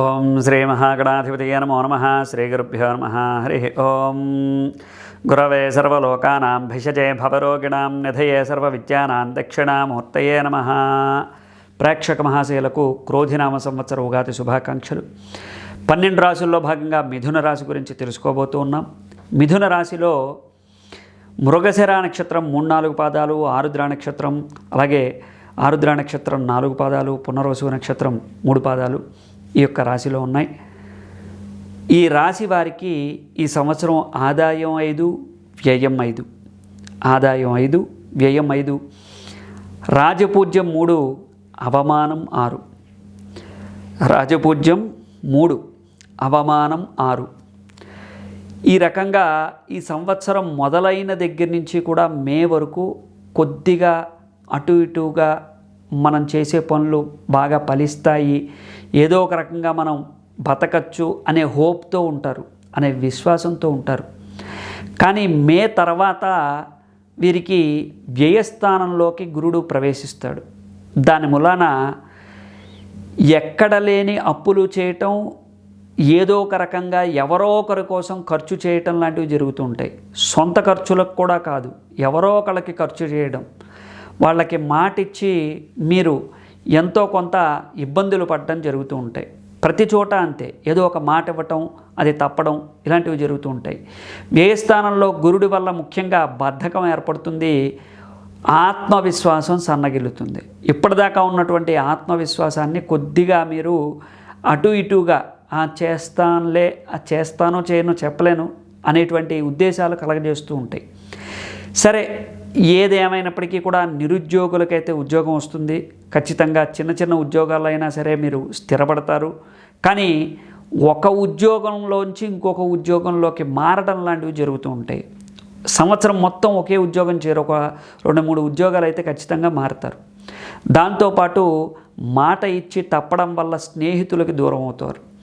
ఓం శ్రీ మహాగణాధిపతయ నమో నమ శ్రీ గురుభ్యో నమ హరి ఓం. గురవే సర్వలోకానాం భిషజే భవరోగిణాం నిధయే సర్వవిద్యానాం దక్షిణామూర్తయే నమ. ప్రేక్షక మహాశయులకు క్రోధినామ సంవత్సర ఉగాది శుభాకాంక్షలు. పన్నెండు రాశుల్లో భాగంగా మిథున రాశి గురించి తెలుసుకోబోతూ ఉన్నాం. మిథున రాశిలో మృగశిర నక్షత్రం మూడు నాలుగు పాదాలు ఆరుద్ర నక్షత్రం అలాగే ఆరుద్ర నక్షత్రం నాలుగు పాదాలు పునర్వసు నక్షత్రం మూడు పాదాలు. ఈ యొక్క రాశిలో ఉన్నాయి. ఈ రాశి వారికి ఈ సంవత్సరం ఆదాయం ఐదు వ్యయం ఐదు. ఆదాయం ఐదు వ్యయం ఐదు. రాజపూజ్యం మూడు అవమానం ఆరు. రాజపూజ్యం మూడు అవమానం ఆరు. ఈ రకంగా ఈ సంవత్సరం మొదలైన దగ్గర నుంచి కూడా మే వరకు కొద్దిగా అటు ఇటుగా మనం చేసే పనులు బాగా ఫలిస్తాయి. ఏదో ఒక రకంగా మనం బతకచ్చు అనే హోప్తో ఉంటారు అనే విశ్వాసంతో ఉంటారు. కానీ మే తర్వాత వీరికి వ్యయస్థానంలోకి గురుడు ప్రవేశిస్తాడు. దాని మూలాన ఎక్కడ లేని అప్పులు చేయటం ఏదో ఒక రకంగా ఎవరో ఒకరి కోసం ఖర్చు చేయటం లాంటివి జరుగుతూ ఉంటాయి. సొంత ఖర్చులకు కూడా కాదు ఎవరో ఒకళ్ళకి ఖర్చు చేయడం. వాళ్ళకి మాట ఇచ్చి మీరు ఎంతో కొంత ఇబ్బందులు పడడం జరుగుతూ ఉంటాయి. ప్రతి చోట అంతే. ఏదో ఒక మాట ఇవ్వటం అది తప్పడం ఇలాంటివి జరుగుతూ ఉంటాయి. వ్యయస్థానంలో గురుడి వల్ల ముఖ్యంగా బద్ధకం ఏర్పడుతుంది? ఆత్మవిశ్వాసం సన్నగిల్లుతుంది. ఇప్పటిదాకా ఉన్నటువంటి ఆత్మవిశ్వాసాన్ని కొద్దిగా మీరు అటు ఇటుగా ఆ చేస్తానులే ఆ చేస్తానో చేయను చెప్పలేను అనేటువంటి ఉద్దేశాలు కలగజేస్తూ ఉంటాయి. సరే ఏది కూడా నిరుద్యోగులకైతే ఉద్యోగం వస్తుంది. ఖచ్చితంగా చిన్న చిన్న ఉద్యోగాలైనా సరే మీరు స్థిరపడతారు. కానీ ఒక ఉద్యోగంలోంచి ఇంకొక ఉద్యోగంలోకి మారడం లాంటివి జరుగుతూ ఉంటాయి. సంవత్సరం మొత్తం ఒకే ఉద్యోగం చేరు ఒక రెండు మూడు ఉద్యోగాలు అయితే ఖచ్చితంగా మారుతారు. దాంతోపాటు మాట ఇచ్చి తప్పడం వల్ల స్నేహితులకి దూరం అవుతారు.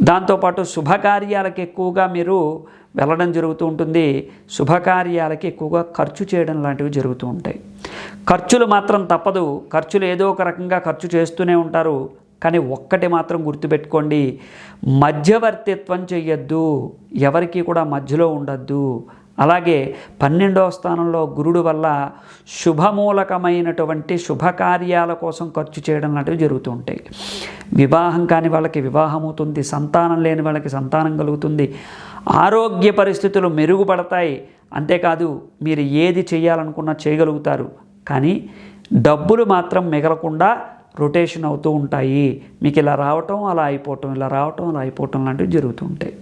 దాంతోపాటు శుభకార్యాలకు ఎక్కువగా మీరు వెళ్ళడం జరుగుతూ ఉంటుంది. శుభకార్యాలకి ఎక్కువగా ఖర్చు చేయడం లాంటివి జరుగుతూ ఉంటాయి. ఖర్చులు మాత్రం తప్పదు. ఖర్చులు ఏదో ఒక రకంగా ఖర్చు చేస్తూనే ఉంటారు. కానీ ఒక్కటి మాత్రం గుర్తుపెట్టుకోండి. మధ్యవర్తిత్వం చెయ్యొద్దు. ఎవరికి కూడా మధ్యలో ఉండద్దు. అలాగే పన్నెండవ స్థానంలో గురుడు వల్ల శుభమూలకమైనటువంటి శుభకార్యాల కోసం ఖర్చు చేయడం లాంటివి జరుగుతూ ఉంటాయి. వివాహం కాని వాళ్ళకి వివాహం అవుతుంది సంతానం లేని వాళ్ళకి సంతానం కలుగుతుంది ఆరోగ్య పరిస్థితులు మెరుగుపడతాయి. అంతేకాదు మీరు ఏది చేయాలనుకున్నా చేయగలుగుతారు. కానీ డబ్బులు మాత్రం మిగలకుండా రొటేషన్ అవుతూ ఉంటాయి. మీకు ఇలా రావటం అలా అయిపోవటం ఇలా రావటం అలా అయిపోవటం లాంటివి జరుగుతూ ఉంటాయి.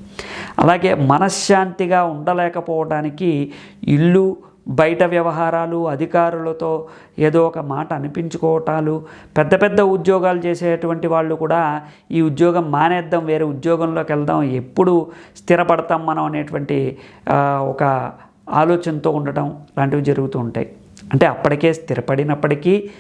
అలాగే మనశ్శాంతిగా ఉండలేకపోవడానికి ఇల్లు బయట వ్యవహారాలు అధికారులతో ఏదో ఒక మాట అనిపించుకోవటాలు పెద్ద పెద్ద ఉద్యోగాలు చేసేటువంటి వాళ్ళు కూడా ఈ ఉద్యోగం మానేద్దాం వేరే ఉద్యోగంలోకి వెళ్దాం ఎప్పుడు స్థిరపడతాం మనం అనేటువంటి ఒక ఆలోచనతో ఉండటం లాంటివి జరుగుతూ ఉంటాయి. అంటే అప్పటికే స్థిరపడినప్పటికీ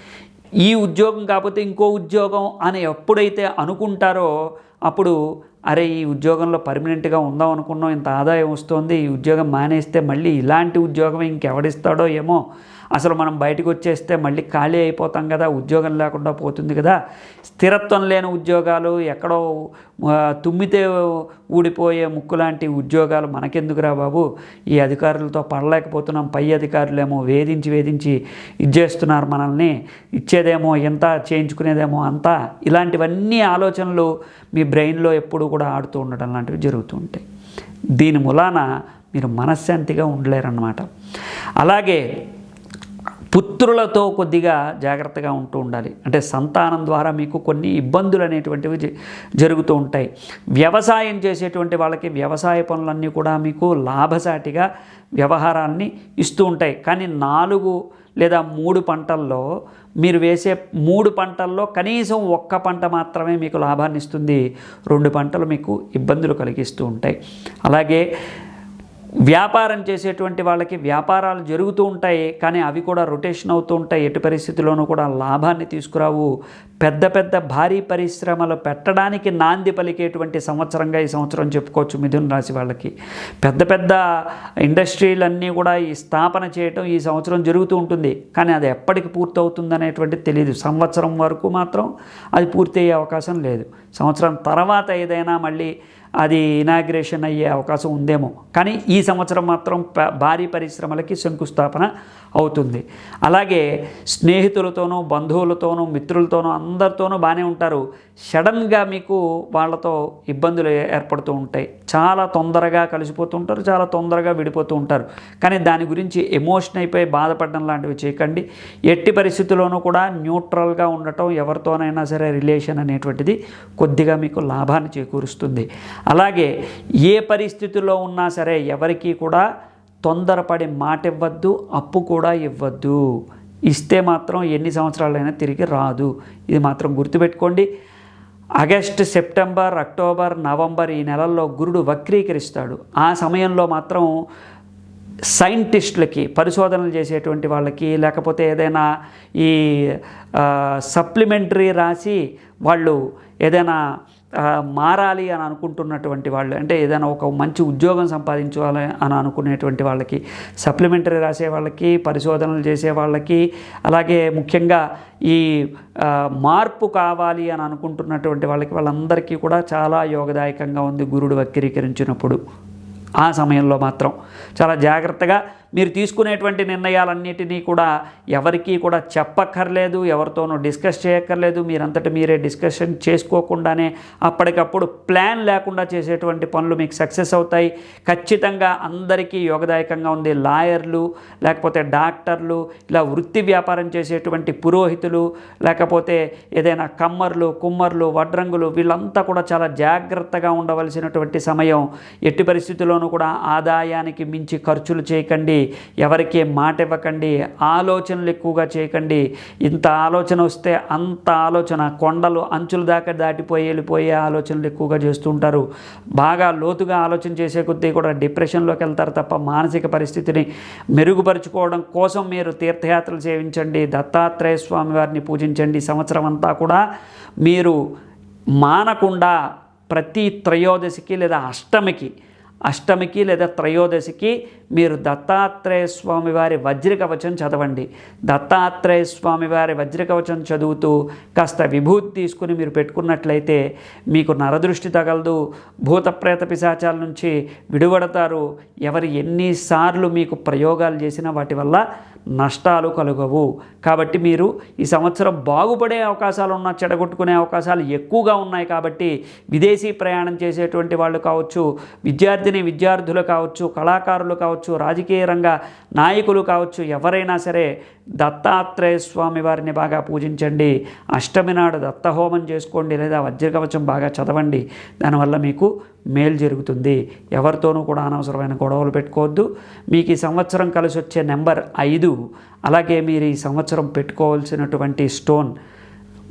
ఈ ఉద్యోగం కాకపోతే ఇంకో ఉద్యోగం అని ఎప్పుడైతే అనుకుంటారో అప్పుడు అరే ఈ ఉద్యోగంలో పర్మనెంట్గా ఉందాం అనుకున్నాం ఇంత ఆదాయం వస్తుంది ఈ ఉద్యోగం మానేస్తే మళ్ళీ ఇలాంటి ఉద్యోగం ఇంకెవడిస్తాడో ఏమో అసలు మనం బయటకు వచ్చేస్తే మళ్ళీ ఖాళీ అయిపోతాం కదా ఉద్యోగం లేకుండా పోతుంది కదా. స్థిరత్వం లేని ఉద్యోగాలు ఎక్కడో తుమ్మితే ఊడిపోయే ముక్కు లాంటి ఉద్యోగాలు మనకెందుకురా బాబు? ఈ అధికారులతో పడలేకపోతున్నాం పై అధికారులేమో వేధించి వేధించి ఇచ్చేస్తున్నారు మనల్ని. ఇచ్చేదేమో ఎంత చేయించుకునేదేమో అంతా. ఇలాంటివన్నీ ఆలోచనలు మీ బ్రెయిన్లో ఎప్పుడు కూడా ఆడుతూ ఉండటం లాంటివి జరుగుతూ ఉంటాయి. దీని మూలాన మీరు మనశ్శాంతిగా ఉండలేరన్నమాట. అలాగే పుత్రులతో కొద్దిగా జాగ్రత్తగా ఉంటూ ఉండాలి. అంటే సంతానం ద్వారా మీకు కొన్ని ఇబ్బందులు అనేటువంటివి జ- జరుగుతూ ఉంటాయి. వ్యవసాయం చేసేటువంటి వాళ్ళకి వ్యవసాయ పనులన్నీ కూడా మీకు లాభసాటిగా వ్యవహారాన్ని ఇస్తూ ఉంటాయి. కానీ నాలుగు లేదా మూడు పంటల్లో మీరు వేసే మూడు పంటల్లో కనీసం ఒక్క పంట మాత్రమే మీకు లాభాన్ని ఇస్తుంది. రెండు పంటలు మీకు ఇబ్బందులు కలిగిస్తూ ఉంటాయి. అలాగే వ్యాపారం చేసేటువంటి వాళ్ళకి వ్యాపారాలు జరుగుతూ ఉంటాయి కానీ అవి కూడా రొటేషన్ అవుతూ ఉంటాయి. ఎటు పరిస్థితుల్లోనూ కూడా లాభాన్ని తీసుకురావు. పెద్ద పెద్ద భారీ పరిశ్రమలు పెట్టడానికి నాంది పలికేటువంటి సంవత్సరంగా ఈ సంవత్సరం చెప్పుకోవచ్చు మిథున రాశి వాళ్ళకి. పెద్ద పెద్ద ఇండస్ట్రీలన్నీ కూడా ఈ స్థాపన చేయటం ఈ సంవత్సరం జరుగుతూ ఉంటుంది. కానీ అది ఎప్పటికి పూర్తవుతుంది అనేటువంటిది తెలియదు సంవత్సరం వరకు మాత్రం అది పూర్తయ్యే అవకాశం లేదు. సంవత్సరం తర్వాత ఏదైనా మళ్ళీ అది ఇనాగ్రేషన్ అయ్యే అవకాశం ఉందేమో. కానీ ఈ సంవత్సరం మాత్రం ప- భారీ పరిశ్రమలకి శంకుస్థాపన అవుతుంది. అలాగే స్నేహితులతోనూ బంధువులతోనూ మిత్రులతోనూ అందరితోనూ బాగానే ఉంటారు. సడన్గా మీకు వాళ్ళతో ఇబ్బందులు ఏర్పడుతూ ఉంటాయి. చాలా తొందరగా కలిసిపోతూ ఉంటారు చాలా తొందరగా విడిపోతూ ఉంటారు. కానీ దాని గురించి ఎమోషన్ అయిపోయి బాధపడడం లాంటివి చేయకండి. ఎట్టి పరిస్థితుల్లోనూ కూడా న్యూట్రల్గా ఉండటం ఎవరితోనైనా సరే రిలేషన్ అనేటువంటిది కొద్దిగా మీకు లాభాన్ని చేకూరుస్తుంది. అలాగే ఏ పరిస్థితుల్లో ఉన్నా సరే ఎవరికీ కూడా తొందరపడి మాట ఇవ్వద్దు అప్పు కూడా ఇవ్వద్దు. ఇస్తే మాత్రం ఎన్ని సంవత్సరాలైనా తిరిగి రాదు. ఇది మాత్రం గుర్తుపెట్టుకోండి. ఆగస్ట్ సెప్టెంబర్ అక్టోబర్ నవంబర్ ఈ నెలల్లో గురుడు వక్రీకరిస్తాడు. ఆ సమయంలో మాత్రం సైంటిస్టులకి పరిశోధనలు చేసేటువంటి వాళ్ళకి లేకపోతే ఏదైనా ఈ సప్లిమెంటరీ రాసి వాళ్ళు ఏదైనా మారాలి అని అనుకుంటున్నటువంటి వాళ్ళు అంటే ఏదైనా ఒక మంచి ఉద్యోగం సంపాదించాలి అని అనుకునేటువంటి వాళ్ళకి సప్లిమెంటరీ రాసే వాళ్ళకి పరిశోధనలు చేసే వాళ్ళకి అలాగే ముఖ్యంగా ఈ మార్పు కావాలి అని అనుకుంటున్నటువంటి వాళ్ళకి వాళ్ళందరికీ కూడా చాలా యోగదాయకంగా ఉంది గురుడు వక్రీకరించినప్పుడు. ఆ సమయంలో మాత్రం చాలా జాగ్రత్తగా మీరు తీసుకునేటువంటి నిర్ణయాలన్నిటినీ కూడా ఎవరికీ కూడా చెప్పక్కర్లేదు ఎవరితోనూ డిస్కస్ చేయక్కర్లేదు మీరంతటి మీరే డిస్కషన్ చేసుకోకుండానే అప్పటికప్పుడు ప్లాన్ లేకుండా చేసేటువంటి పనులు మీకు సక్సెస్ అవుతాయి. ఖచ్చితంగా అందరికీ యోగదాయకంగా ఉంది లాయర్లు లేకపోతే డాక్టర్లు ఇలా వృత్తి వ్యాపారం చేసేటువంటి పురోహితులు లేకపోతే ఏదైనా కమ్మర్లు కుమ్మర్లు వడ్రంగులు వీళ్ళంతా కూడా చాలా జాగ్రత్తగా ఉండవలసినటువంటి సమయం. ఎట్టి పరిస్థితుల్లోనూ కూడా ఆదాయానికి మించి ఖర్చులు చేయకండి. ఎవరికి మాట ఇవ్వకండి ఆలోచనలు ఎక్కువగా చేయకండి. ఇంత ఆలోచన వస్తే అంత ఆలోచన కొండలు అంచుల దాకా దాటిపోయి వెళ్ళిపోయే ఆలోచనలు ఎక్కువగా చేస్తుంటారు బాగా లోతుగా ఆలోచన చేసే కొద్దీ కూడా డిప్రెషన్లోకి వెళ్తారు తప్ప మానసిక పరిస్థితిని మెరుగుపరుచుకోవడం కోసం మీరు తీర్థయాత్రలు సేవించండి దత్తాత్రేయ స్వామి వారిని పూజించండి. సంవత్సరం అంతా కూడా మీరు మానకుండా ప్రతి త్రయోదశికి లేదా అష్టమికి అష్టమికి లేదా త్రయోదశికి మీరు దత్తాత్రేయ స్వామివారి వజ్రకవచం చదవండి. దత్తాత్రేయ స్వామివారి వజ్రకవచం చదువుతూ కాస్త విభూతి తీసుకుని మీరు పెట్టుకున్నట్లయితే మీకు నరదృష్టి తగలదు. భూతప్రేత పిశాచాల నుంచి విడువడతారు. ఎవరు ఎన్నిసార్లు మీకు ప్రయోగాలు చేసినా వాటి వల్ల నష్టాలు కలుగవు. కాబట్టి మీరు ఈ సంవత్సరం బాగుపడే అవకాశాలు ఉన్న చెడగొట్టుకునే అవకాశాలు ఎక్కువగా ఉన్నాయి కాబట్టి విదేశీ ప్రయాణం చేసేటువంటి వాళ్ళు కావచ్చు విద్యార్థి విద్యార్థిని విద్యార్థులు కావచ్చు కళాకారులు కావచ్చు రాజకీయ రంగ నాయకులు కావచ్చు ఎవరైనా సరే దత్తాత్రేయ స్వామి వారిని బాగా పూజించండి. అష్టమి నాడు దత్తహోమం చేసుకోండి లేదా వజ్రకవచం బాగా చదవండి. దానివల్ల మీకు మేలు జరుగుతుంది. ఎవరితోనూ కూడా అనవసరమైన గొడవలు పెట్టుకోవద్దు. మీకు ఈ సంవత్సరం కలిసి వచ్చే నెంబర్ ఐదు. అలాగే మీరు ఈ సంవత్సరం పెట్టుకోవాల్సినటువంటి స్టోన్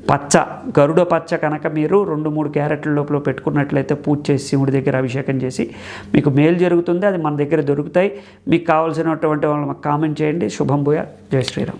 పచ్చ గరుడ పచ్చ కనుక మీరు రెండు మూడు క్యారెట్ల లోపల పెట్టుకున్నట్లయితే పూజ చేసి శివుడి దగ్గర అభిషేకం చేసి మీకు మేలు జరుగుతుంది అది మన దగ్గర దొరుకుతాయి. మీకు కావాల్సినటువంటి వాళ్ళు మాకు కామెంట్ చేయండి. శుభం భూయ. జై శ్రీరామ్.